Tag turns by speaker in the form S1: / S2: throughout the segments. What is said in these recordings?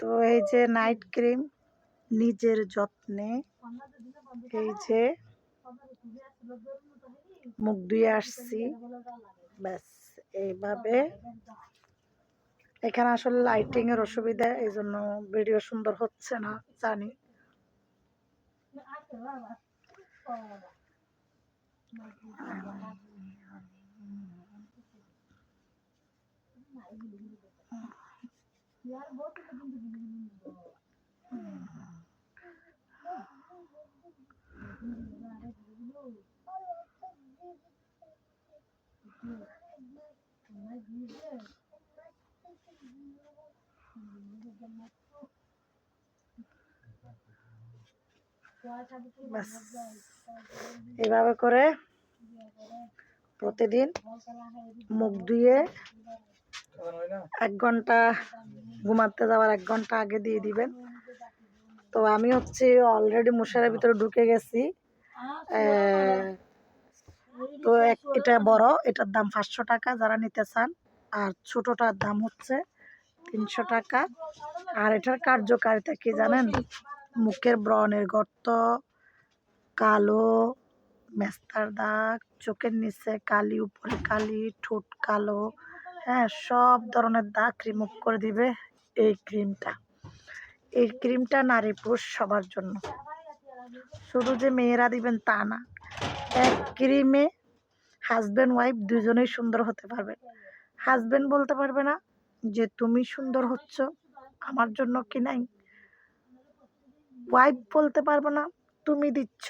S1: তো এই যে নাইট ক্রিম, নিজের যত্নে এই যে মুখ ধুয়ে আসছি। ব্যাস, এইভাবে। এখানে আসলে লাইটিং এর অসুবিধা এই জন্য ভিডিও সুন্দর হচ্ছে না, জানি। এভাবে করে প্রতিদিন মুখ ধুয়ে এক ঘণ্টা ঘুমাতে যাওয়ার এক ঘণ্টা আগে দিয়ে দিবেন। তো আমি হচ্ছে অলরেডি মশারের ভিতরে ঢুকে গেছি। তো এক- এটা বড়, এটার দাম পাঁচশো টাকা যারা নিতে চান। আর ছোটটার দাম হচ্ছে তিনশো টাকা। আর এটার কার্যকারিতা কি জানেন? মুখের ব্রণের গর্ত, কালো, মেস্তার দাগ, চোখের নিচে কালি, উপরে কালি, ঠোঁট কালো হ্যাঁ সব ধরনের দাগ রিমুভ করে দিবে এই ক্রিমটা এই ক্রিমটা নারী পুরুষ সবার জন্য। শুধু যে মেয়েরা দিবেন তা না, এক ক্রিমে হাজব্যান্ড ওয়াইফ দুজনেই সুন্দর হতে পারবে। হাজব্যান্ড বলতে পারবে না যে, তুমি সুন্দর হচ্ছ, আমার জন্য কি নাই? ওয়াইফ বলতে পারবে না, তুমি দিচ্ছ,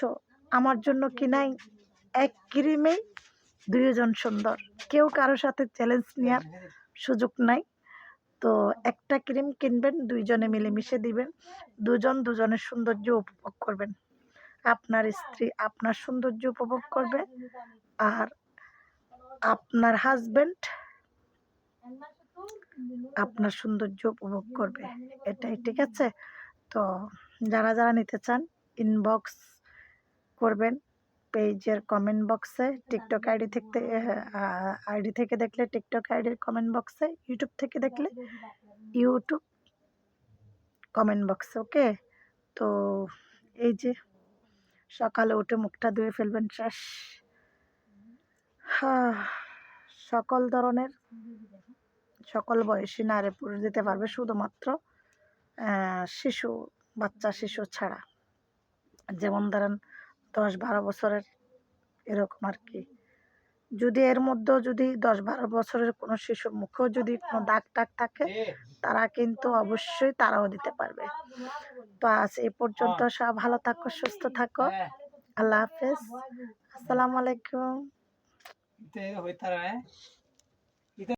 S1: আমার জন্য কি নাই? এক ক্রিমেই দুইজন সুন্দর। কেউ কারোর সাথে চ্যালেঞ্জ নেওয়ার সুযোগ নাই। তো একটা ক্রিম কিনবেন, দুইজনে মিলেমিশে দিবেন, দুজন দুজনের সৌন্দর্য উপভোগ করবেন। আপনার স্ত্রী আপনার সৌন্দর্য উপভোগ করবে আর আপনার হাজবেন্ড আপনার সৌন্দর্য উপভোগ করবে। এটাই, ঠিক আছে? তো যারা যারা নিতে চান ইনবক্স করবেন। পেজের কমেন্ট বক্সে টিকটক আইডি থেকে আইডি থেকে দেখলে টিকটক আইডির কমেন্ট বক্সে ইউটিউব থেকে দেখলে ইউটিউব কমেন্ট বক্সে ওকে তো এই যে সকালে উঠে মুখটা ধুয়ে ফেলবেন শেষ হ্যাঁ, সকল ধরনের সকল বয়সী নারী পুরুষ দিতে পারবে শুধুমাত্র শিশু বাচ্চা শিশু ছাড়া। যেমন ধরেন দশ বারো বছরের এরকম আর কি। যদি এর মধ্যেও যদি দশ বারো বছরের কোনো শিশুর মুখেও যদি কোনো দাগ টাগ থাকে তারা কিন্তু অবশ্যই তারাও দিতে পারবে। তো আজ এ পর্যন্ত সব ভালো থাকো সুস্থ থাকো। আল্লাহ হাফেজ। আসসালামু আলাইকুম।